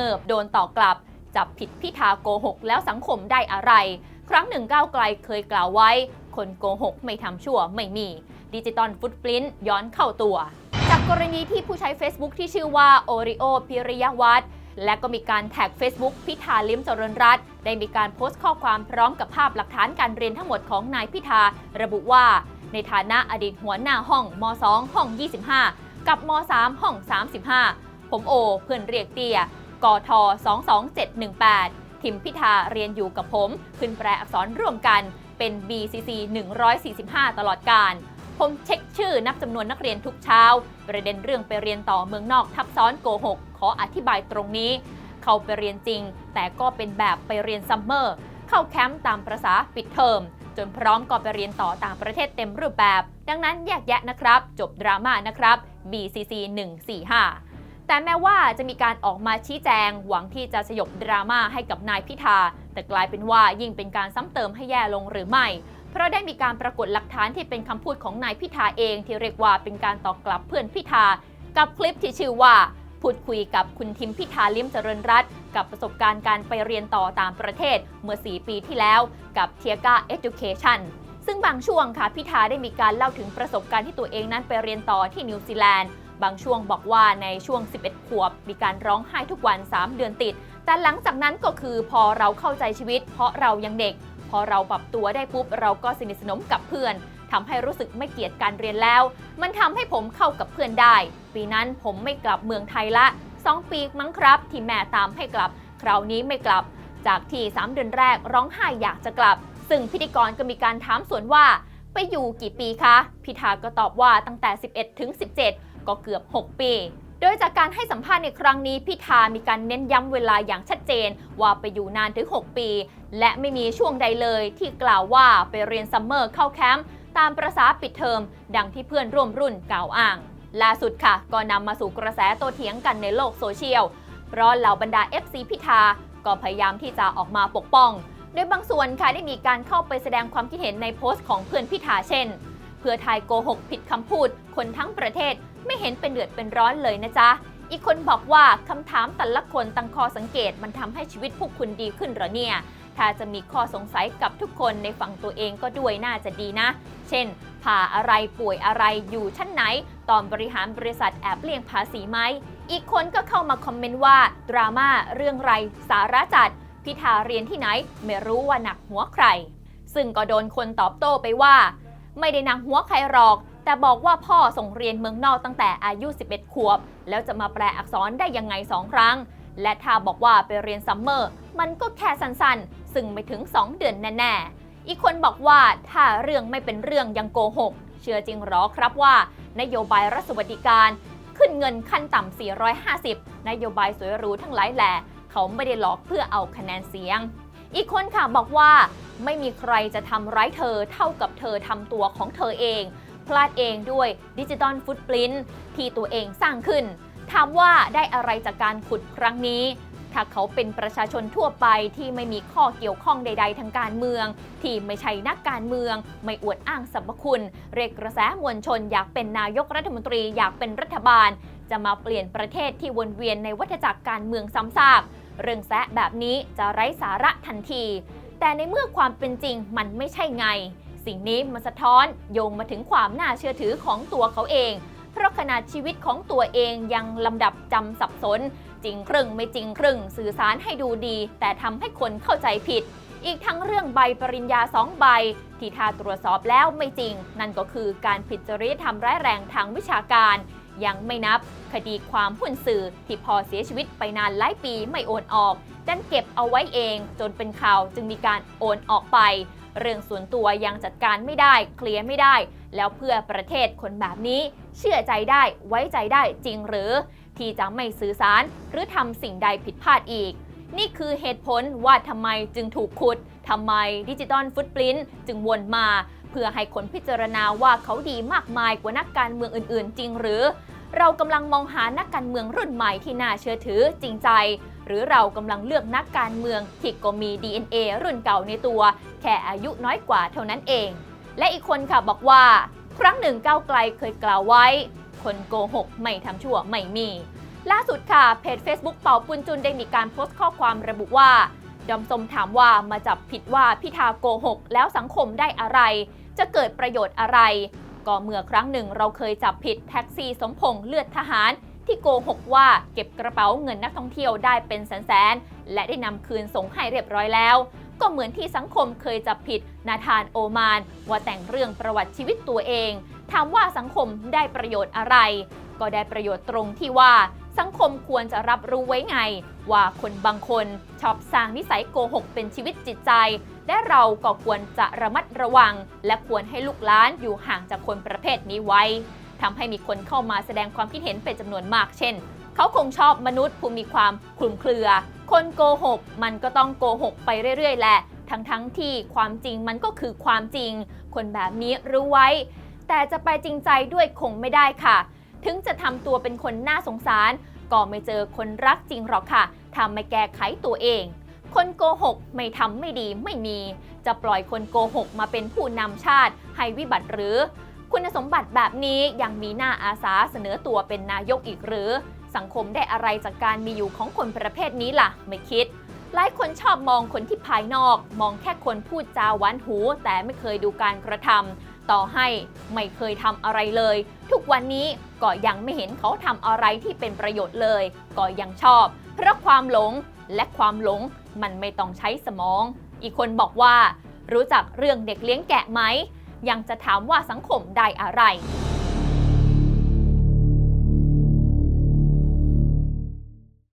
งิบโดนต่อกลับ จับผิดพิธาโกหกแล้วสังคมได้อะไร ครั้งหนึ่งก้าวไกลเคยกล่าวไว้ คนโกหกไม่ทำชั่วไม่มี ดิจิตอลฟุตปรินย้อนเข้าตัว จากกรณีที่ผู้ใช้ Facebook ที่ชื่อว่าโอริโอพิริยวัฒน์และก็มีการแท็ก Facebook พิธาลิมเจริญรัตได้มีการโพสต์ข้อความพร้อมกับภาพหลักฐานการเรียนทั้งหมดของนายพิธา ระบุว่า ในฐานะอดีตหัวหน้าห้องม 2 ห้อง 25 กับม 3 ห้อง 35 ผมโอเพื่อนเรียกเตีย กท22718 ทิมพิธาเรียนอยู่กับผม ขึ้นแปลอักษรร่วมกันเป็น BCC 145 ตลอดการ ผมเช็คชื่อนับจำนวนนักเรียนทุกเช้า ประเด็นเรื่องไปเรียนต่อเมืองนอกทับซ้อนโกหก ขออธิบายตรงนี้ เข้าไปเรียนจริง แต่ก็เป็นแบบไปเรียนซัมเมอร์ เข้าแคมป์ตามประษาปิดเทอมจนพร้อมก็ไปเรียนต่อต่างประเทศเต็มรูปแบบ ดังนั้นแยกแยะนะครับ จบดราม่านะครับ BCC 145 แต่แม้ว่าจะมีการออกมาชี้แจง หวังที่จะสยบดราม่าให้กับนายพิธา แต่กลายเป็นว่ายิ่งเป็นการซ้ำเติมให้แย่ลงหรือไม่ เพราะได้มีการปรากฏหลักฐานที่เป็นคำพูดของนายพิธาเอง ที่เรียกว่าเป็นการตอบกลับเพื่อนพิธา กับคลิปที่ชื่อว่า พูดคุยกับคุณทิมพิธาลิมเจริญรัตน์กับประสบการณ์การไปเรียนต่อต่างประเทศเมื่อ 4 ปีที่แล้ว กับเทียกา Education ซึ่งบางช่วงค่ะพิธาได้มีการเล่าถึงประสบการณ์ที่ตัวเองนั้นไปเรียนต่อที่นิวซีแลนด์ บางช่วงบอกว่าในช่วง 11 ขวบ มีการร้องไห้ทุกวัน 3 เดือนติด แต่หลังจากนั้นก็คือพอเราเข้าใจชีวิต เพราะเรายังเด็ก พอเราปรับตัวได้ปุ๊บเราก็สนิทสนมกับเพื่อนทำให้รู้สึกไม่เกลียดการเรียนแล้ว มันทำให้ผมเข้ากับเพื่อนได้ ปีนั้นผมไม่กลับเมืองไทยละ 2 ปีมั้งครับ ที่แม่ตามให้กลับ คราวนี้ไม่กลับ จากที่ 3 เดือนแรกร้องไห้อยากจะกลับ ซึ่งพิธีกรก็มีการถามสวนว่า ไปอยู่กี่ปีคะ พิธาก็ตอบว่าตั้งแต่ 11 ถึง 17 ก็เกือบ 6 ปี โดยจากการให้สัมภาษณ์ในครั้งนี้พิธามีการเน้นย้ำเวลาอย่างชัดเจน ว่าไปอยู่นานถึง 6 ปี และไม่มีช่วงใดเลยที่กล่าวว่าไปเรียนซัมเมอร์เข้าแคมป์ตามประษาปิดเทอม ดังที่เพื่อนร่วมรุ่นกล่าวอ้าง ล่าสุดค่ะ ก็นำมาสู่กระแสโต้เถียงกันในโลกโซเชียลเพราะเหล่าบรรดา FC พิธา ก็พยายามที่จะออกมาปกป้อง โดยบางส่วนค่ะได้มีการเข้าไปแสดงความคิดเห็นในโพสต์ของเพื่อนพิธาเช่น เพื่อไทยโกหกผิดคำพูด คนทั้งประเทศ ไม่เห็นเป็นเดือดเป็นร้อนเลยนะจ๊ะ อีกคนบอกว่าคำถามแต่ละคนตั้งข้อสังเกตมันทำให้ชีวิตพวกคุณดีขึ้นหรอเนี่ย ถ้าจะมีข้อสงสัยกับทุกคนในฝั่งตัวเองก็ด้วยน่าจะดีนะ เช่นผ่าอะไรป่วยอะไรอยู่ชั้นไหน ตอนบริหารบริษัทแอบเลี่ยงภาษีไหม อีกคนก็เข้ามาคอมเมนต์ว่า ดราม่าเรื่องไรสาระจัด พิธาเรียนที่ไหน ไม่รู้ว่าหนักหัวใคร ซึ่งก็โดนคนตอบโต้ไปว่า ไม่ได้หนักหัวใครหรอก แต่บอกว่าพ่อส่งเรียนเมืองนอกตั้งแต่อายุ 11 ขวบ แล้วจะมาแปลอักษรได้ยังไงสองครั้ง และถ้าบอกว่าไปเรียนซัมเมอร์ มันก็แค่สั้นๆ ซึ่งไม่ถึง 2 เดือนแน่ๆ อีกคนบอกว่าถ้าเรื่องไม่เป็นเรื่องยังโกหก เชื่อจริงหรอครับว่า นโยบายรัฐสวัสดิการ ขึ้นเงินขั้นต่ำ 450 นโยบายสวยหรูทั้งหลายแหล่เขาไม่ได้หลอกเพื่อเอาคะแนนเสียง อีกคนค่ะบอกว่า ไม่มีใครจะทำร้ายเธอเท่ากับเธอทำตัวของเธอเอง พลาดเองด้วยดิจิตอลฟุตปรินที่ตัวเองสร้างขึ้น ถามว่าได้อะไรจากการขุดครั้งนี้ถ้าเขาเป็นประชาชนทั่วไปที่ไม่มีข้อเกี่ยวข้องใด ๆ ทางการเมือง ที่ไม่ใช่นักการเมือง ไม่อวดอ้างสรรพคุณ เรียกกระแสมวลชนอยากเป็นนายกรัฐมนตรีอยากเป็นรัฐบาล จะมาเปลี่ยนประเทศที่วนเวียนในวัฏจักรการเมืองซ้ำซากเรื่องแซะแบบนี้จะไร้สาระทันที แต่ในเมื่อความเป็นจริงมันไม่ใช่ไง สิ่งนี้มันสะท้อนโยงมาถึงความน่าเชื่อถือของตัวเขาเอง เพราะขนาดชีวิตของตัวเองยังลำดับจำสับสน จริงครึ่งไม่จริงครึ่ง สื่อสารให้ดูดี แต่ทำให้คนเข้าใจผิด อีกทั้งเรื่องใบปริญญาสองใบ ที่ถ้าตรวจสอบแล้วไม่จริง นั่นก็คือการผิดจริยธรรมร้ายแรงทางวิชาการยังไม่นับ คดีความหุ้นสื่อที่พอเสียชีวิตไปนานหลายปีไม่โอนออกดันเก็บเอาไว้เองจนเป็นข่าวจึงมีการโอนออกไป เรื่องส่วนตัวยังจัดการไม่ได้เคลียร์ไม่ได้ แล้วเพื่อประเทศคนแบบนี้ เชื่อใจได้ไว้ใจได้จริงหรือ ที่จะไม่สื่อสาร หรือทำสิ่งใดผิดพลาดอีก นี่คือเหตุผลว่าทำไมจึงถูกขุดทำไมดิจิตอลฟุตปรินจึงวนมา เพื่อให้คนพิจารณาว่าเขาดีมากมายกว่านักการเมืองอื่น ๆ จริงหรือ เรากำลังมองหานักการเมืองรุ่นใหม่ที่น่าเชื่อถือจริงใจ หรือเรากำลังเลือกนักการเมืองที่ก็มี DNA รุ่นเก่าในตัว แค่อายุน้อยกว่าเท่านั้นเอง และอีกคนค่ะบอกว่า ครั้งหนึ่งก้าวไกลเคยกล่าวไว้ คนโกหกไม่ทำชั่วไม่มี ล่าสุดค่ะเพจ Facebook เป่าปุนจุนได้มีการโพสต์ข้อความระบุว่าดอมสมถามว่ามาจับผิดว่าพิธาโกหก แล้วสังคมได้อะไร จะเกิดประโยชน์อะไร ก็เมื่อครั้งหนึ่งเราเคยจับผิดแท็กซี่สมพงษ์เลือดทหาร ที่โกหกว่าเก็บกระเป๋าเงินนักท่องเที่ยวได้เป็นแสนๆ และได้นำคืนส่งให้เรียบร้อยแล้ว ก็เหมือนที่สังคมเคยจับผิดนาธานโอมาน ว่าแต่งเรื่องประวัติชีวิตตัวเองถามว่าสังคมได้ประโยชน์อะไร ก็ได้ประโยชน์ตรงที่ว่าสังคมควรจะรับรู้ไว้ไง ว่าคนบางคนชอบสร้างนิสัยโกหกเป็นชีวิตจิตใจ และเราก็ควรจะระมัดระวัง และควรให้ลูกหลานอยู่ห่างจากคนประเภทนี้ไว้ ทำให้มีคนเข้ามาแสดงความคิดเห็นเป็นจำนวนมาก เช่น เขาคงชอบมนุษย์ผู้มีความคลุมเครือ คนโกหกมันก็ต้องโกหกไปเรื่อยๆแหละทั้งๆทที่ความจริงมันก็คือความจริง คนแบบนี้รู้ไว้ แต่จะไปจริงใจด้วยคงไม่ได้ค่ะ ถึงจะทำตัวเป็นคนน่าสงสาร ก็ไม่เจอคนรักจริงหรอกค่ะทำไม่แก้ไขตัวเอง คนโกหกไม่ทำไม่ดีไม่มี จะปล่อยคนโกหกมาเป็นผู้นำชาติให้วิบัติหรือ คุณสมบัติแบบนี้ยังมีหน้าอาสาเสนอตัวเป็นนายกอีกหรือ สังคมได้อะไรจากการมีอยู่ของคนประเภทนี้ล่ะ ไม่คิด หลายคนชอบมองคนที่ภายนอก มองแค่คนพูดจาหวานหู แต่ไม่เคยดูการกระทำต่อให้ไม่เคยทำอะไรเลย ทุกวันนี้ก็ยังไม่เห็นเขาทำอะไรที่เป็นประโยชน์เลย ก็ยังชอบ เพราะความหลงและความหลงมันไม่ต้องใช้สมอง อีกคนบอกว่า รู้จักเรื่องเด็กเลี้ยงแกะไหม ยังจะถามว่าสังคมได้อะไร